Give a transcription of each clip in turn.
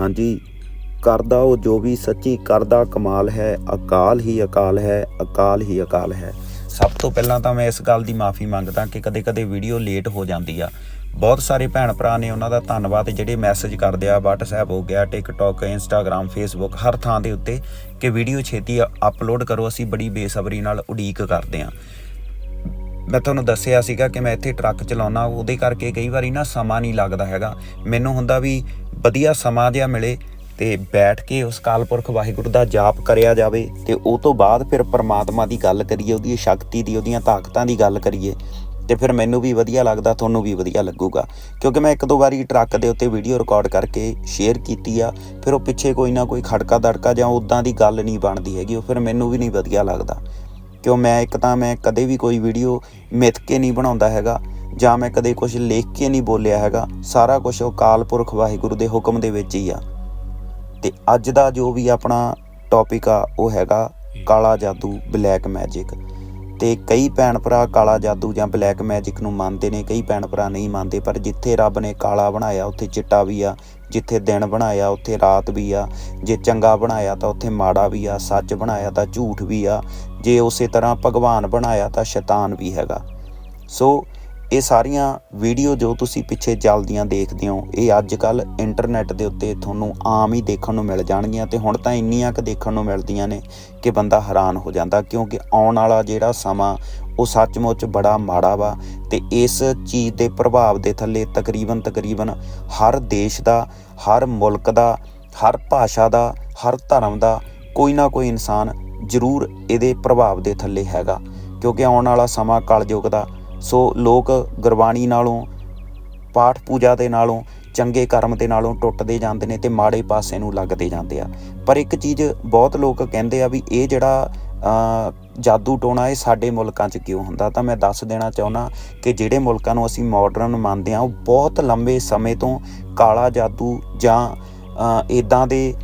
ਹਾਂਜੀ, ਕਰਦਾ ਉਹ ਜੋ ਵੀ ਸੱਚੀ ਕਰਦਾ ਕਮਾਲ ਹੈ, ਅਕਾਲ ਹੀ ਅਕਾਲ ਹੈ, ਅਕਾਲ ਹੀ ਅਕਾਲ ਹੈ। ਸਭ ਤੋਂ ਪਹਿਲਾਂ ਤਾਂ ਮੈਂ ਇਸ ਗੱਲ ਦੀ ਮਾਫੀ ਮੰਗਦਾ ਕਿ ਕਦੇ-ਕਦੇ ਵੀਡੀਓ ਲੇਟ ਹੋ ਜਾਂਦੀ ਆ। ਬਹੁਤ ਸਾਰੇ ਭੈਣ ਭਰਾ ਨੇ ਉਹਨਾਂ ਦਾ ਧੰਨਵਾਦ ਜਿਹੜੇ ਮੈਸੇਜ ਕਰਦੇ ਆ, WhatsApp ਹੋ ਗਿਆ, TikTok, Instagram, Facebook, ਹਰ ਥਾਂ ਦੇ ਉੱਤੇ ਕਿ ਵੀਡੀਓ ਛੇਤੀ ਅਪਲੋਡ ਕਰੋ, ਅਸੀਂ ਬੜੀ ਬੇਸਬਰੀ ਨਾਲ ਉਡੀਕ ਕਰਦੇ ਆ। ਮੈਂ ਤੁਹਾਨੂੰ ਦੱਸਿਆ ਸੀਗਾ ਕਿ ਮੈਂ ਇੱਥੇ ਟਰੱਕ ਚਲਾਉਣਾ, ਉਹਦੇ ਕਰਕੇ ਕਈ ਵਾਰੀ ਨਾ ਸਮਾਂ ਨਹੀਂ ਲੱਗਦਾ ਹੈਗਾ। ਮੈਨੂੰ ਹੁੰਦਾ ਵੀ ਵਧੀਆ ਸਮਾਂ ਜਿਹਾ ਮਿਲੇ ਤੇ ਬੈਠ ਕੇ ਉਸ ਕਾਲਪੁਰਖ ਵਾਹਿਗੁਰੂ ਦਾ ਜਾਪ ਕਰਿਆ ਜਾਵੇ ਤੇ ਉਹ ਤੋਂ ਬਾਅਦ ਫਿਰ ਪਰਮਾਤਮਾ ਦੀ ਗੱਲ ਕਰੀਏ, ਉਹਦੀ ਸ਼ਕਤੀ ਦੀ, ਉਹਦੀਆਂ ਤਾਕਤਾਂ ਦੀ ਗੱਲ ਕਰੀਏ, ਤੇ ਫਿਰ ਮੈਨੂੰ ਵੀ ਵਧੀਆ ਲੱਗਦਾ, ਤੁਹਾਨੂੰ ਵੀ ਵਧੀਆ ਲੱਗੂਗਾ। ਕਿਉਂਕਿ ਮੈਂ ਇੱਕ ਦੋ ਵਾਰੀ ਟਰੱਕ ਦੇ ਉੱਤੇ ਵੀਡੀਓ ਰਿਕਾਰਡ ਕਰਕੇ ਸ਼ੇਅਰ ਕੀਤੀ ਆ, ਫਿਰ ਉਹ ਪਿੱਛੇ ਕੋਈ ਨਾ ਕੋਈ ਖੜਕਾ ਦੜਕਾ ਜਾਂ ਉਦਾਂ ਦੀ ਗੱਲ ਨਹੀਂ ਬਣਦੀ ਹੈਗੀ, ਉਹ ਫਿਰ ਮੈਨੂੰ ਵੀ ਨਹੀਂ ਵਧੀਆ ਲੱਗਦਾ। ਕਿਉਂ ਮੈਂ ਇੱਕ ਤਾਂ ਮੈਂ ਕਦੇ ਵੀ ਕੋਈ ਵੀਡੀਓ ਮਿੱਥ ਕੇ ਨਹੀਂ ਬਣਾਉਂਦਾ ਹੈਗਾ, ਜਾਂ ਮੈਂ ਕਦੇ ਕੁਝ ਲਿਖ ਕੇ ਨਹੀਂ ਬੋਲਿਆ ਹੈਗਾ। ਸਾਰਾ ਕੁਝ ਉਹ ਕਾਲਪੁਰਖ ਵਾਹਿਗੁਰੂ ਦੇ ਹੁਕਮ ਦੇ ਵਿੱਚ ਹੀ ਆ। ਤੇ ਅੱਜ ਦਾ ਜੋ ਵੀ ਆਪਣਾ ਟੌਪਿਕ ਆ, ਉਹ ਹੈਗਾ ਕਾਲਾ ਜਾਦੂ ਬਲੈਕ ਮੈਜਿਕ ਤੇ ਕਈ ਭੈਣ ਭਰਾ ਕਾਲਾ ਜਾਦੂ ਜਾਂ ਬਲੈਕ ਮੈਜਿਕ ਨੂੰ ਮੰਨਦੇ ਨੇ, ਕਈ ਭੈਣ ਭਰਾ ਨਹੀਂ ਮੰਨਦੇ, ਪਰ ਜਿੱਥੇ ਰੱਬ ਨੇ ਕਾਲਾ ਬਣਾਇਆ, ਉੱਥੇ ਚਿੱਟਾ ਵੀ ਆ, ਜਿੱਥੇ ਦਿਨ ਬਣਾਇਆ, ਉੱਥੇ ਰਾਤ ਵੀ ਆ, ਜੇ ਚੰਗਾ ਬਣਾਇਆ ਤਾਂ ਉੱਥੇ ਮਾੜਾ ਵੀ ਆ, ਸੱਚ ਬਣਾਇਆ ਤਾਂ ਝੂਠ ਵੀ ਆ ਜੇ ਉਸੇ ਤਰ੍ਹਾਂ ਭਗਵਾਨ ਬਣਾਇਆ ਤਾਂ ਸ਼ੈਤਾਨ ਵੀ ਹੈਗਾ। ਸੋ ਇਹ ਸਾਰੀਆਂ ਵੀਡੀਓ ਜੋ ਤੁਸੀਂ ਪਿੱਛੇ ਚੱਲਦੀਆਂ ਦੇਖਦੇ ਹੋ, ਇਹ ਅੱਜ ਕੱਲ ਇੰਟਰਨੈਟ ਦੇ ਉੱਤੇ ਤੁਹਾਨੂੰ ਆਮ ਹੀ ਦੇਖਣ ਨੂੰ ਮਿਲ ਜਾਣਗੀਆਂ ਤੇ ਹੁਣ ਤਾਂ ਇੰਨੀਆਂ ਕੁ ਦੇਖਣ ਨੂੰ ਮਿਲਦੀਆਂ ਨੇ ਕਿ ਬੰਦਾ ਹੈਰਾਨ ਹੋ ਜਾਂਦਾ ਕਿਉਂਕਿ ਆਉਣ ਵਾਲਾ ਜਿਹੜਾ ਸਮਾਂ, ਉਹ ਸੱਚਮੁੱਚ ਬੜਾ ਮਾੜਾ ਵਾ ਤੇ ਇਸ ਚੀਜ਼ ਦੇ ਪ੍ਰਭਾਵ ਦੇ ਥੱਲੇ ਤਕਰੀਬਨ ਤਕਰੀਬਨ ਹਰ ਦੇਸ਼ ਦਾ, ਹਰ ਮੁਲਕ ਦਾ, ਹਰ ਭਾਸ਼ਾ ਦਾ, ਹਰ ਧਰਮ ਦਾ ਕੋਈ ਨਾ ਕੋਈ ਇਨਸਾਨ ਜ਼ਰੂਰ ਇਹਦੇ ਪ੍ਰਭਾਵ ਦੇ ਥੱਲੇ ਹੈਗਾ, ਕਿਉਂਕਿ ਆਉਣ ਵਾਲਾ ਸਮਾਂ ਕਲਯੁਗ ਦਾ। ਸੋ ਲੋਕ ਗੁਰਬਾਣੀ ਨਾਲੋਂ, ਪਾਠ ਪੂਜਾ ਦੇ ਨਾਲੋਂ, ਚੰਗੇ ਕਰਮ ਦੇ ਨਾਲੋਂ ਟੁੱਟਦੇ ਜਾਂਦੇ ਨੇ ਤੇ ਮਾੜੇ ਪਾਸੇ ਨੂੰ ਲੱਗਦੇ ਜਾਂਦੇ ਆ। ਪਰ ਇੱਕ ਚੀਜ਼ ਬਹੁਤ ਲੋਕ ਕਹਿੰਦੇ ਆ ਵੀ ਇਹ ਜਿਹੜਾ ਜਾਦੂ ਟੋਣਾ ਇਹ ਸਾਡੇ ਮੁਲਕਾਂ 'ਚ ਕਿਉਂ ਹੁੰਦਾ? ਤਾਂ ਮੈਂ ਦੱਸ ਦੇਣਾ ਚਾਹੁੰਦਾ ਕਿ ਜਿਹੜੇ ਮੁਲਕਾਂ ਨੂੰ ਅਸੀਂ ਮਾਡਰਨ ਮੰਨਦੇ ਆ, ਉਹ ਬਹੁਤ ਲੰਬੇ ਸਮੇਂ ਤੋਂ ਕਾਲਾ ਜਾਦੂ ਜਾਂ ਇਦਾਂ ਦੇ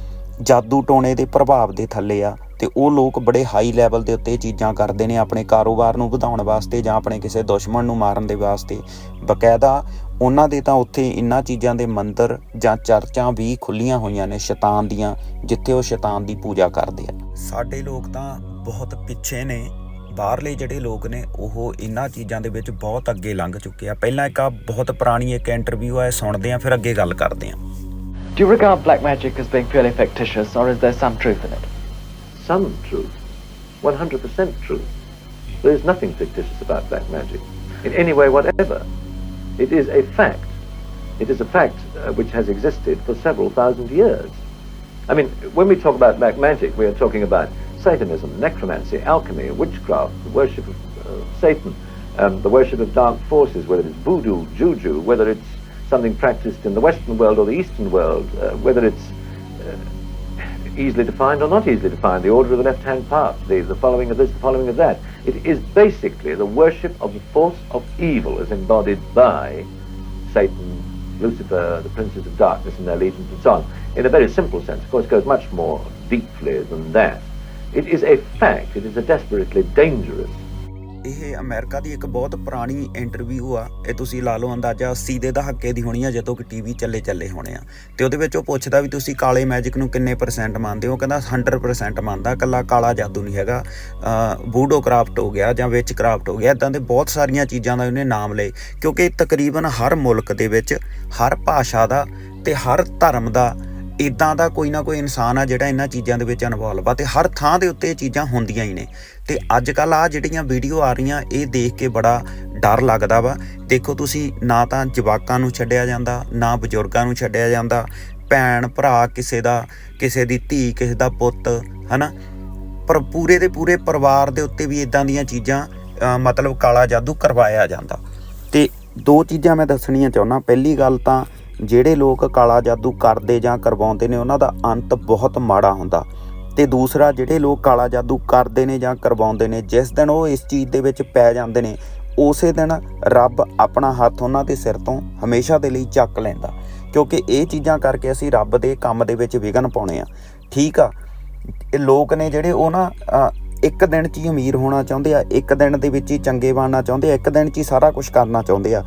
ਜਾਦੂ ਟੋਣੇ ਦੇ ਪ੍ਰਭਾਵ ਦੇ ਥੱਲੇ ਆ ਤੇ ਉਹ ਲੋਕ ਬੜੇ ਹਾਈ ਲੈਵਲ ਦੇ ਉੱਤੇ ਚੀਜ਼ਾਂ ਕਰਦੇ ਨੇ ਆਪਣੇ ਕਾਰੋਬਾਰ ਨੂੰ ਵਧਾਉਣ ਵਾਸਤੇ ਜਾਂ ਆਪਣੇ ਕਿਸੇ ਦੁਸ਼ਮਣ ਨੂੰ ਮਾਰਨ ਦੇ ਵਾਸਤੇ। ਬਕਾਇਦਾ ਉਹਨਾਂ ਦੇ ਤਾਂ ਉੱਥੇ ਇਨ੍ਹਾਂ ਚੀਜ਼ਾਂ ਦੇ ਮੰਦਰ ਜਾਂ ਚਰਚਾਂ ਵੀ ਖੁੱਲੀਆਂ ਹੋਈਆਂ ਨੇ ਸ਼ੈਤਾਨ ਦੀਆਂ, ਜਿੱਥੇ ਉਹ ਸ਼ੈਤਾਨ ਦੀ ਪੂਜਾ ਕਰਦੇ ਆ। ਸਾਡੇ ਲੋਕ ਤਾਂ ਬਹੁਤ ਪਿੱਛੇ ਨੇ। ਬਾਹਰਲੇ ਜਿਹੜੇ ਲੋਕ ਨੇ, ਉਹ ਇਨ੍ਹਾਂ ਚੀਜ਼ਾਂ ਦੇ ਵਿੱਚ ਬਹੁਤ ਅੱਗੇ ਲੰਘ ਚੁੱਕੇ ਆ। ਪਹਿਲਾਂ ਇੱਕ ਆ ਬਹੁਤ ਪੁਰਾਣੀ ਇੱਕ ਇੰਟਰਵਿਊ ਆ ਸੁਣਦੇ ਆ, ਫਿਰ ਅੱਗੇ ਗੱਲ ਕਰਦੇ ਆ। Do you regard black magic as being purely fictitious, or is there some truth in it? some truth, 100% truth. There is nothing fictitious about black magic in any way whatever. It is a fact. It is a fact uh, which has existed for several thousand years. I mean, when we talk about black magic, we are talking about Satanism, necromancy, alchemy, witchcraft, the worship of uh, Satan, um, the worship of dark forces, whether it's voodoo, juju, whether it's something practiced in the Western world or the Eastern world, uh, whether it's uh, easily defined or not easily defined, the order of the left-hand path, the, the following of this, the following of that. It is basically the worship of the force of evil as embodied by Satan, Lucifer, the princes of darkness and their legions and so on. In a very simple sense, of course, it goes much more deeply than that. It is a fact, it is a desperately dangerous ਇਹ America ਦੀ ਇੱਕ ਬਹੁਤ ਪੁਰਾਣੀ interview ਆ। ਇਹ ਤੁਸੀਂ ਲਾ ਲਓ ਅੰਦਾਜ਼ਾ 80 ਦੇ ਦਹਾਕੇ ਦੀ ਹੋਣੀ ਆ, ਜਦੋਂ ਕਿ ਟੀਵੀ ਚੱਲੇ ਚੱਲੇ ਹੋਣੇ ਆ। ਤੇ ਉਹਦੇ ਵਿੱਚ ਉਹ ਪੁੱਛਦਾ ਵੀ ਤੁਸੀਂ ਕਾਲੇ ਮੈਜਿਕ ਨੂੰ ਕਿੰਨੇ ਪਰਸੈਂਟ ਮੰਨਦੇ ਹੋ? ਕਹਿੰਦਾ 100% ਮੰਨਦਾ ਕੱਲਾ ਕਾਲਾ ਜਾਦੂ ਨਹੀਂ ਹੈਗਾ। ਬੂਡੋ ਕਰਾਫਟ ਹੋ ਗਿਆ ਜਾਂ ਵਿੱਚ ਕਰਾਫਟ ਹੋ ਗਿਆ ਇਦਾਂ ਦੇ ਬਹੁਤ ਸਾਰੀਆਂ ਚੀਜ਼ਾਂ ਦਾ ਉਹਨੇ ਨਾਮ ਲਏ। ਕਿਉਂਕਿ ਤਕਰੀਬਨ ਹਰ ਮੁਲਕ ਦੇ ਵਿੱਚ, ਹਰ ਭਾਸ਼ਾ ਦਾ ਤੇ ਹਰ ਧਰਮ ਦਾ ਇਦਾਂ ਦਾ ਕੋਈ ਨਾ ਕੋਈ ਇਨਸਾਨ ਆ ਜਿਹੜਾ ਇਹਨਾਂ ਚੀਜ਼ਾਂ ਦੇ ਵਿੱਚ ਇਨਵੋਲਵ ਆ। ਤੇ ਹਰ ਥਾਂ ਦੇ ਉੱਤੇ ਇਹ ਚੀਜ਼ਾਂ ਹੁੰਦੀਆਂ ਹੀ ਨੇ। ਤੇ ਅੱਜ ਕੱਲ ਆ ਜਿਹੜੀਆਂ ਵੀਡੀਓ ਆ ਰਹੀਆਂ, ਇਹ ਦੇਖ ਕੇ ਬੜਾ ਡਰ ਲੱਗਦਾ ਵਾ। ਦੇਖੋ ਤੁਸੀਂ, ਨਾ ਤਾਂ ਜਵਾਕਾਂ ਨੂੰ ਛੱਡਿਆ ਜਾਂਦਾ, ਨਾ ਬਜ਼ੁਰਗਾਂ ਨੂੰ ਛੱਡਿਆ ਜਾਂਦਾ। ਭੈਣ, ਭਰਾ ਕਿਸੇ ਦਾ, ਕਿਸੇ ਦੀ ਧੀ, ਕਿਸੇ ਦਾ ਪੁੱਤ, ਹਨਾ? ਪਰ ਪੂਰੇ ਦੇ ਪੂਰੇ ਪਰਿਵਾਰ ਦੇ ਉੱਤੇ ਵੀ ਇਦਾਂ ਦੀਆਂ ਚੀਜ਼ਾਂ ਮਤਲਬ ਕਾਲਾ ਜਾਦੂ ਕਰਵਾਇਆ ਜਾਂਦਾ। ਤੇ ਦੋ ਚੀਜ਼ਾਂ ਮੈਂ ਦੱਸਣੀਆਂ ਚਾਹੁੰਦਾ। ਪਹਿਲੀ ਗੱਲ ਤਾਂ ਜਿਹੜੇ ਲੋਕ ਕਾਲਾ ਜਾਦੂ ਕਰਦੇ ਜਾਂ ਕਰਵਾਉਂਦੇ ਨੇ, ਉਹਨਾਂ ਦਾ ਅੰਤ ਬਹੁਤ ਮਾੜਾ ਹੁੰਦਾ। ਤੇ ਦੂਸਰਾ ਜਿਹੜੇ ਲੋਕ ਕਾਲਾ ਜਾਦੂ ਕਰਦੇ ਨੇ ਜਾਂ ਕਰਵਾਉਂਦੇ ਨੇ, ਜਿਸ ਦਿਨ ਉਹ ਇਸ ਚੀਜ਼ ਦੇ ਵਿੱਚ ਪੈ ਜਾਂਦੇ ਨੇ, ਉਸੇ ਦਿਨ ਰੱਬ ਆਪਣਾ ਹੱਥ ਉਹਨਾਂ ਦੇ ਸਿਰ ਤੋਂ ਹਮੇਸ਼ਾ ਦੇ ਲਈ ਚੱਕ ਲੈਂਦਾ। ਕਿਉਂਕਿ ਇਹ ਚੀਜ਼ਾਂ ਕਰਕੇ ਅਸੀਂ ਰੱਬ ਦੇ ਕੰਮ ਦੇ ਵਿੱਚ ਵਿਘਨ ਪਾਉਣੇ ਆ। ਠੀਕ ਆ? ਇਹ ਲੋਕ ਨੇ ਜਿਹੜੇ ਉਹ ਨਾ ਇੱਕ ਦਿਨ 'ਚ ਹੀ ਅਮੀਰ ਹੋਣਾ ਚਾਹੁੰਦੇ ਆ, ਇੱਕ ਦਿਨ ਦੇ ਵਿੱਚ ਹੀ ਚੰਗੇ ਬਣਨਾ ਚਾਹੁੰਦੇ ਆ, ਇੱਕ ਦਿਨ 'ਚ ਹੀ ਸਾਰਾ ਕੁਝ ਕਰਨਾ ਚਾਹੁੰਦੇ ਆ।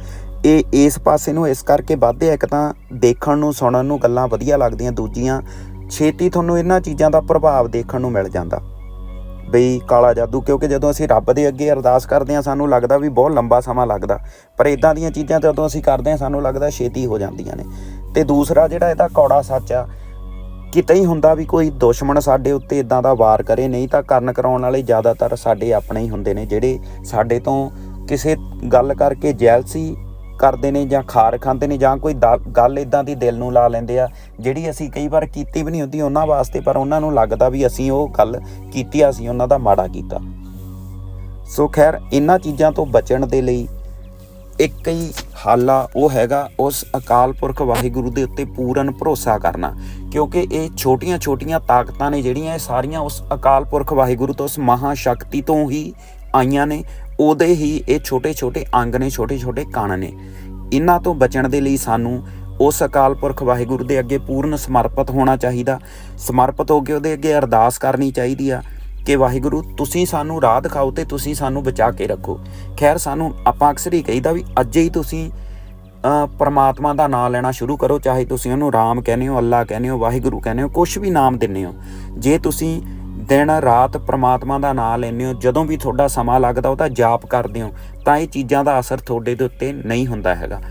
ਇਹ ਇਸ ਪਾਸੇ ਨੂੰ ਇਸ ਕਰਕੇ ਵੱਧਦੇ ਆ, ਇੱਕ ਤਾਂ ਦੇਖਣ ਨੂੰ, ਸੁਣਨ ਨੂੰ ਗੱਲਾਂ ਵਧੀਆ ਲੱਗਦੀਆਂ, ਦੂਜੀਆਂ ਛੇਤੀ ਤੁਹਾਨੂੰ ਇਹਨਾਂ ਚੀਜ਼ਾਂ ਦਾ ਪ੍ਰਭਾਵ ਦੇਖਣ ਨੂੰ ਮਿਲ ਜਾਂਦਾ। ਬਈ ਕਾਲਾ ਜਾਦੂ, ਕਿਉਂਕਿ ਜਦੋਂ ਅਸੀਂ ਰੱਬ ਦੇ ਅੱਗੇ ਅਰਦਾਸ ਕਰਦੇ ਹਾਂ, ਸਾਨੂੰ ਲੱਗਦਾ ਵੀ ਬਹੁਤ ਲੰਬਾ ਸਮਾਂ ਲੱਗਦਾ। ਪਰ ਇਦਾਂ ਦੀਆਂ ਚੀਜ਼ਾਂ ਜਦੋਂ ਅਸੀਂ ਕਰਦੇ ਹਾਂ, ਸਾਨੂੰ ਲੱਗਦਾ ਛੇਤੀ ਹੋ ਜਾਂਦੀਆਂ ਨੇ। ਤੇ ਦੂਸਰਾ ਜਿਹੜਾ ਇਹਦਾ ਕੌੜਾ ਸੱਚ ਆ, ਕਿਤੇ ਹੀ ਹੁੰਦਾ ਵੀ ਕੋਈ ਦੁਸ਼ਮਣ ਸਾਡੇ ਉੱਤੇ ਇਦਾਂ ਦਾ ਵਾਰ ਕਰੇ, ਨਹੀਂ ਤਾਂ ਕਰਨ ਕਰਾਉਣ ਵਾਲੇ ਜ਼ਿਆਦਾਤਰ ਸਾਡੇ ਆਪਣੇ ਹੀ ਹੁੰਦੇ ਨੇ, ਜਿਹੜੇ ਸਾਡੇ ਤੋਂ ਕਿਸੇ ਗੱਲ ਕਰਕੇ ਜੈਲਸੀ ਕਰਦੇ ਨੇ ਜਾਂ ਖਾਰ ਖਾਂਦੇ ਨੇ ਜਾਂ ਕੋਈ ਦਾ- ਗੱਲ ਇਦਾਂ ਦੀ ਦਿਲ ਨੂੰ ਲਾ ਲੈਂਦੇ ਆ, ਜਿਹੜੀ ਅਸੀਂ ਕਈ ਵਾਰ ਕੀਤੀ ਵੀ ਨਹੀਂ ਹੁੰਦੀ ਉਹਨਾਂ ਵਾਸਤੇ, ਪਰ ਉਹਨਾਂ ਨੂੰ ਲੱਗਦਾ ਵੀ ਅਸੀਂ ਉਹ ਗੱਲ ਕੀਤੀ ਆ ਅਸੀਂ ਉਹਨਾਂ ਦਾ ਮਾੜਾ ਕੀਤਾ। ਸੋ ਖੈਰ, ਇਹਨਾਂ ਚੀਜ਼ਾਂ ਤੋਂ ਬਚਣ ਦੇ ਲਈ ਇੱਕ ਹੀ ਹੱਲ ਆ, ਉਹ ਹੈਗਾ ਉਸ ਅਕਾਲ ਪੁਰਖ ਵਾਹਿਗੁਰੂ ਦੇ ਉੱਤੇ ਪੂਰਨ ਭਰੋਸਾ ਕਰਨਾ, ਕਿਉਂਕਿ ਇਹ ਛੋਟੀਆਂ-ਛੋਟੀਆਂ ਤਾਕਤਾਂ ਨੇ ਜਿਹੜੀਆਂ ਇਹ ਸਾਰੀਆਂ ਉਸ ਅਕਾਲ ਪੁਰਖ ਵਾਹਿਗੁਰੂ ਤੋਂ, ਉਸ ਮਹਾ ਸ਼ਕਤੀ ਤੋਂ ਹੀ ਆਈਆਂ ਨੇ। ਉਹਦੇ ਹੀ ਇਹ ਛੋਟੇ-ਛੋਟੇ ਅੰਗ ਨੇ, ਛੋਟੇ-ਛੋਟੇ ਕਣ ਨੇ। ਇਹਨਾਂ ਤੋਂ ਬਚਣ ਦੇ ਲਈ ਸਾਨੂੰ ਉਸ ਅਕਾਲ ਪੁਰਖ ਵਾਹਿਗੁਰੂ ਦੇ ਅੱਗੇ ਪੂਰਨ ਸਮਰਪਿਤ ਹੋਣਾ ਚਾਹੀਦਾ। ਸਮਰਪਿਤ ਹੋ ਕੇ ਉਹਦੇ ਅੱਗੇ ਅਰਦਾਸ ਕਰਨੀ ਚਾਹੀਦੀ ਆ ਕਿ ਵਾਹਿਗੁਰੂ, ਤੁਸੀਂ ਸਾਨੂੰ ਰਾਹ ਦਿਖਾਓ ਤੇ ਤੁਸੀਂ ਸਾਨੂੰ ਬਚਾ ਕੇ ਰੱਖੋ। ਖੈਰ, ਸਾਨੂੰ ਆਪਾਂ ਅਕਸਰ ਹੀ ਕਹੀਦਾ ਵੀ ਅੱਜ ਹੀ ਤੁਸੀਂ ਪਰਮਾਤਮਾ ਦਾ ਨਾਮ ਲੈਣਾ ਸ਼ੁਰੂ ਕਰੋ, ਚਾਹੇ ਤੁਸੀਂ ਉਹਨੂੰ ਰਾਮ ਕਹਿੰਦੇ ਹੋ, ਅੱਲਾ ਕਹਿੰਦੇ ਹੋ, ਵਾਹਿਗੁਰੂ ਕਹਿੰਦੇ ਹੋ ਕੁਝ ਵੀ ਨਾਮ ਦਿੰਦੇ ਹੋ। ਜੇ ਤੁਸੀਂ ਦਿਨ, ਰਾਤ ਪ੍ਰਮਾਤਮਾ ਦਾ ਨਾਮ ਲੈਂਦੇ ਹੋ। ਜਦੋਂ ਵੀ ਤੁਹਾਡਾ ਸਮਾਂ ਲੱਗਦਾ ਉਹਦਾ ਜਾਪ ਕਰਦੇ ਹੋ। ਤਾਂ ਇਹ ਚੀਜ਼ਾਂ ਦਾ ਅਸਰ ਤੁਹਾਡੇ ਦੇ ਉੱਤੇ ਨਹੀਂ ਹੁੰਦਾ ਹੈਗਾ।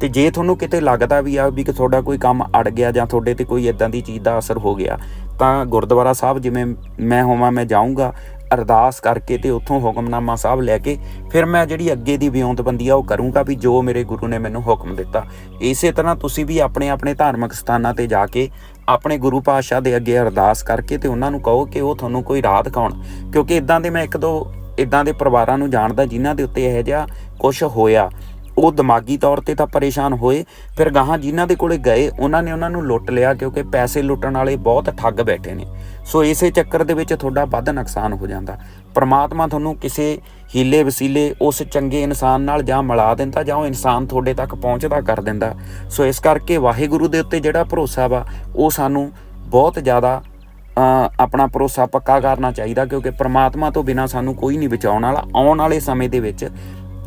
ਤੇ ਜੇ ਤੁਹਾਨੂੰ ਕਿਤੇ ਲੱਗਦਾ ਵੀ ਆ ਵੀ ਕਿ ਤੁਹਾਡਾ ਕੋਈ ਕੰਮ ਅੜ ਗਿਆ ਜਾਂ ਤੁਹਾਡੇ ਤੇ ਕੋਈ ਇਦਾਂ ਦੀ ਚੀਜ਼ ਦਾ ਅਸਰ ਹੋ ਗਿਆ, ਤਾਂ ਗੁਰਦੁਆਰਾ ਸਾਹਿਬ ਜਿਵੇਂ ਮੈਂ ਹੋਵਾਂ, ਮੈਂ ਜਾਊਂਗਾ। ਅਰਦਾਸ ਕਰਕੇ ਤੇ ਉੱਥੋਂ ਹੁਕਮਨਾਮਾ ਸਾਹਿਬ ਲੈ ਕੇ ਫਿਰ ਮੈਂ ਜਿਹੜੀ ਅੱਗੇ ਦੀ ਵਿਉਂਤਬੰਦੀ ਆ ਉਹ ਕਰੂੰਗਾ ਵੀ ਜੋ ਮੇਰੇ ਗੁਰੂ ਨੇ ਮੈਨੂੰ ਹੁਕਮ ਦਿੱਤਾ। ਇਸੇ ਤਰ੍ਹਾਂ ਤੁਸੀਂ ਵੀ ਆਪਣੇ ਆਪਣੇ ਧਾਰਮਿਕ ਸਥਾਨਾਂ ਤੇ ਜਾ ਕੇ ਆਪਣੇ ਗੁਰੂ ਪਾਤਸ਼ਾਹ ਦੇ ਅੱਗੇ ਅਰਦਾਸ ਕਰਕੇ ਤੇ ਉਹਨਾਂ ਨੂੰ ਕਹੋ ਕਿ ਉਹ ਤੁਹਾਨੂੰ ਕੋਈ ਰਾਹ ਦਿਖਾਉਣ। ਕਿਉਂਕਿ ਇਦਾਂ ਦੇ ਮੈਂ ਇੱਕ ਦੋ ਇਦਾਂ ਦੇ ਪਰਿਵਾਰਾਂ ਨੂੰ ਜਾਣਦਾ ਜਿਨ੍ਹਾਂ ਦੇ ਉੱਤੇ ਇਹੋ ਜਿਹਾ ਕੁਝ ਹੋਇਆ। ਉਹ ਦਿਮਾਗੀ ਤੌਰ ਤੇ ਤਾਂ ਪਰੇਸ਼ਾਨ ਹੋਏ, ਫਿਰ ਗਾਹਾਂ ਜਿਨ੍ਹਾਂ ਦੇ ਕੋਲੇ ਗਏ, ਉਹਨਾਂ ਨੇ ਉਹਨਾਂ ਨੂੰ ਲੁੱਟ ਲਿਆ ਕਿਉਂਕਿ ਪੈਸੇ ਲੁੱਟਣ ਵਾਲੇ ਬਹੁਤ ਠੱਗ ਬੈਠੇ ਨੇ। ਸੋ ਇਸੇ ਚੱਕਰ ਦੇ ਵਿੱਚ ਤੁਹਾਡਾ ਵੱਧ ਨੁਕਸਾਨ ਹੋ ਜਾਂਦਾ। ਪਰਮਾਤਮਾ ਤੁਹਾਨੂੰ ਕਿਸੇ ਹੀਲੇ ਵਸੀਲੇ, ਉਸ ਚੰਗੇ ਇਨਸਾਨ ਨਾਲ ਜਾਂ ਮਿਲਾ ਦਿੰਦਾ ਜਾਂ ਉਹ ਇਨਸਾਨ ਤੁਹਾਡੇ ਤੱਕ ਪਹੁੰਚਦਾ ਕਰ ਦਿੰਦਾ। ਸੋ ਇਸ ਕਰਕੇ ਵਾਹਿਗੁਰੂ ਦੇ ਉੱਤੇ ਜਿਹੜਾ ਭਰੋਸਾ ਵਾ, ਉਹ ਸਾਨੂੰ ਬਹੁਤ ਜ਼ਿਆਦਾ ਆਪਣਾ ਭਰੋਸਾ ਪੱਕਾ ਕਰਨਾ ਚਾਹੀਦਾ ਕਿਉਂਕਿ ਪ੍ਰਮਾਤਮਾ ਤੋਂ ਬਿਨਾ ਸਾਨੂੰ ਕੋਈ ਨਹੀਂ ਬਚਾਉਣ ਵਾਲਾ। ਆਉਣ ਵਾਲੇ ਸਮੇਂ ਦੇ ਵਿੱਚ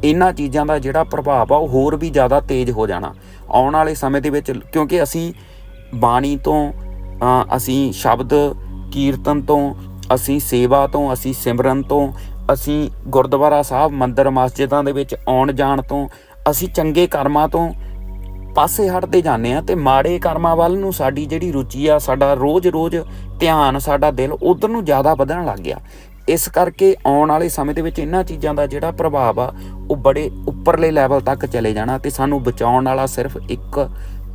ਇਹਨਾਂ ਚੀਜ਼ਾਂ ਦਾ ਜਿਹੜਾ ਪ੍ਰਭਾਵ ਆ, ਉਹ ਹੋਰ ਵੀ ਜ਼ਿਆਦਾ ਤੇਜ਼ ਹੋ ਜਾਣਾ। ਆਉਣ ਵਾਲੇ ਸਮੇਂ ਦੇ ਵਿੱਚ, ਕਿਉਂਕਿ ਅਸੀਂ ਬਾਣੀ ਤੋਂ ਅਸੀਂ ਸ਼ਬਦ ਕੀਰਤਨ ਤੋਂ, ਅਸੀਂ ਸੇਵਾ ਤੋਂ, ਅਸੀਂ ਸਿਮਰਨ ਤੋਂ, ਅਸੀਂ ਗੁਰਦੁਆਰਾ ਸਾਹਿਬ, ਮੰਦਰ, ਮਸਜਿਦਾਂ ਦੇ ਵਿੱਚ ਆਉਣ ਜਾਣ ਤੋਂ, ਅਸੀਂ ਚੰਗੇ ਕਰਮਾਂ ਤੋਂ ਪਾਸੇ ਹਟਦੇ ਜਾਂਦੇ ਆ ਤੇ ਮਾੜੇ ਕਰਮਾਂ ਵੱਲ ਨੂੰ ਸਾਡੀ ਜਿਹੜੀ ਰੁਚੀ ਆ, ਸਾਡਾ ਰੋਜ਼-ਰੋਜ਼ ਧਿਆਨ, ਸਾਡਾ ਦਿਲ ਉਧਰ ਨੂੰ ਜ਼ਿਆਦਾ ਵਧਣ ਲੱਗ ਗਿਆ। ਇਸ ਕਰਕੇ ਆਉਣ ਵਾਲੇ ਸਮੇਂ ਦੇ ਵਿੱਚ ਇਹਨਾਂ ਚੀਜ਼ਾਂ ਦਾ ਜਿਹੜਾ ਪ੍ਰਭਾਵ ਆ, ਉਹ ਬੜੇ ਉੱਪਰਲੇ ਲੈਵਲ ਤੱਕ ਚਲੇ ਜਾਣਾ ਤੇ ਸਾਨੂੰ ਬਚਾਉਣ ਵਾਲਾ ਸਿਰਫ ਇੱਕ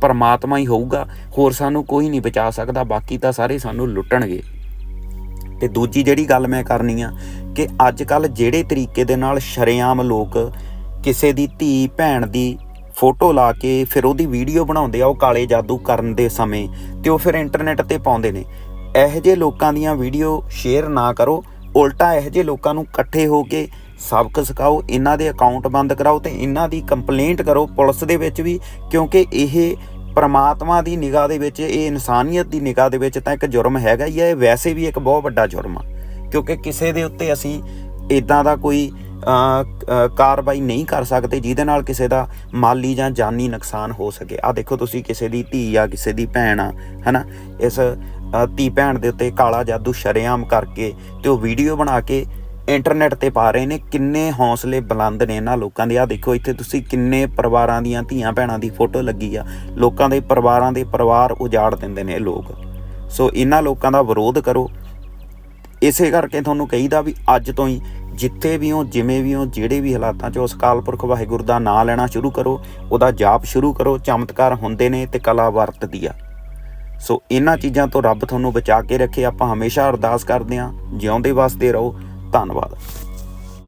ਪਰਮਾਤਮਾ ਹੀ ਹੋਊਗਾ, ਹੋਰ ਸਾਨੂੰ ਕੋਈ ਨਹੀਂ ਬਚਾ ਸਕਦਾ, ਬਾਕੀ ਤਾਂ ਸਾਰੇ ਸਾਨੂੰ ਲੁੱਟਣਗੇ। ਤੇ ਦੂਜੀ ਜਿਹੜੀ ਗੱਲ ਮੈਂ ਕਰਨੀ ਆ ਕਿ ਅੱਜ ਕੱਲ ਜਿਹੜੇ ਤਰੀਕੇ ਦੇ ਨਾਲ ਸ਼ਰੇਆਮ ਲੋਕ ਕਿਸੇ ਦੀ ਧੀ, ਭੈਣ ਦੀ ਫੋਟੋ ਲਾ ਕੇ ਫਿਰ ਉਹਦੀ ਵੀਡੀਓ ਬਣਾਉਂਦੇ ਆ, ਉਹ ਕਾਲੇ ਜਾਦੂ ਕਰਨ ਦੇ ਸਮੇਂ ਤੇ ਉਹ ਫਿਰ ਇੰਟਰਨੈਟ ਤੇ ਪਾਉਂਦੇ ਨੇ। ਇਹੋ ਜਿਹੇ ਲੋਕਾਂ ਦੀਆਂ ਵੀਡੀਓ ਸ਼ੇਅਰ ਨਾ ਕਰੋ ਉਲਟਾ ਇਹੋ ਜਿਹੇ ਲੋਕਾਂ ਨੂੰ ਇਕੱਠੇ ਹੋ ਕੇ ਸਬਕ ਸਿਖਾਓ, ਇਹਨਾਂ ਦੇ ਅਕਾਊਂਟ ਬੰਦ ਕਰਾਓ ਤੇ ਇਹਨਾਂ ਦੀ ਕੰਪਲੇਂਟ ਕਰੋ ਪੁਲਿਸ ਦੇ ਵਿੱਚ ਵੀ, ਕਿਉਂਕਿ ਇਹ ਪਰਮਾਤਮਾ ਦੀ ਨਿਗਾਹ ਦੇ ਵਿੱਚ, ਇਹ ਇਨਸਾਨੀਅਤ ਦੀ ਨਿਗਾਹ ਦੇ ਵਿੱਚ ਤਾਂ ਇੱਕ ਜੁਰਮ ਹੈਗਾ ਹੀ ਹੈ ਇਹ ਵੈਸੇ ਵੀ ਇੱਕ ਬਹੁਤ ਵੱਡਾ ਜੁਰਮ ਆ। ਕਿਉਂਕਿ ਕਿਸੇ ਦੇ ਉੱਤੇ ਅਸੀਂ ਇਦਾਂ ਦਾ ਕੋਈ ਕਾਰਵਾਈ ਨਹੀਂ ਕਰ ਸਕਦੇ ਜਿਹਦੇ ਨਾਲ ਕਿਸੇ ਦਾ ਮਾਲੀ ਜਾਂ ਜਾਨੀ ਨੁਕਸਾਨ ਹੋ ਸਕੇ। ਆ ਦੇਖੋ ਤੁਸੀਂ ਕਿਸੇ ਦੀ ਧੀ ਆ, ਕਿਸੇ ਦੀ ਭੈਣ ਆ, ਹਨਾ? ਇਸ ਧੀ ਭੈਣ ਦੇ ਉੱਤੇ ਕਾਲਾ ਜਾਦੂ ਸ਼ਰੇਆਮ ਕਰਕੇ ਤੇ ਉਹ ਵੀਡੀਓ ਬਣਾ ਕੇ ਇੰਟਰਨੈਟ ਤੇ ਪਾ ਰਹੇ ਨੇ। ਕਿੰਨੇ ਹੌਸਲੇ ਬੁਲੰਦ ਨੇ ਇਹਨਾਂ ਲੋਕਾਂ ਦੇ। ਆ ਦੇਖੋ, ਇੱਥੇ ਤੁਸੀਂ ਕਿੰਨੇ ਪਰਿਵਾਰਾਂ ਦੀਆਂ ਧੀਆਂ ਭੈਣਾਂ ਦੀ ਫੋਟੋ ਲੱਗੀ ਆ। ਲੋਕਾਂ ਦੇ ਪਰਿਵਾਰਾਂ ਦੇ ਪਰਿਵਾਰ ਉਜਾੜ ਦਿੰਦੇ ਨੇ ਇਹ ਲੋਕ। ਸੋ ਇਹਨਾਂ ਲੋਕਾਂ ਦਾ ਵਿਰੋਧ ਕਰੋ। ਇਸੇ ਕਰਕੇ ਤੁਹਾਨੂੰ ਕਹੀਦਾ ਵੀ ਅੱਜ ਤੋਂ ਹੀ ਜਿੱਥੇ ਵੀ ਹੋ, ਜਿਵੇਂ ਵੀ ਹੋ, ਜਿਹੜੇ ਵੀ ਹਾਲਾਤਾਂ 'ਚ ਉਸ ਕਾਲ ਪੁਰਖ ਵਾਹਿਗੁਰੂ ਦਾ ਨਾਮ ਲੈਣਾ ਸ਼ੁਰੂ ਕਰੋ। ਉਹਦਾ ਜਾਪ ਸ਼ੁਰੂ ਕਰੋ। ਚਮਤਕਾਰ ਹੁੰਦੇ ਨੇ ਤੇ ਕਲਾ ਵਰਤਦੀ ਆ। ਸੋ ਇਹਨਾਂ ਚੀਜ਼ਾਂ ਤੋਂ ਰੱਬ ਤੁਹਾਨੂੰ ਬਚਾ ਕੇ ਰੱਖੇ। ਆਪਾਂ ਹਮੇਸ਼ਾ ਅਰਦਾਸ ਕਰਦੇ ਹਾਂ। ਜਿਉਂਦੇ ਵਸਦੇ ਰਹੋ। ਧੰਨਵਾਦ।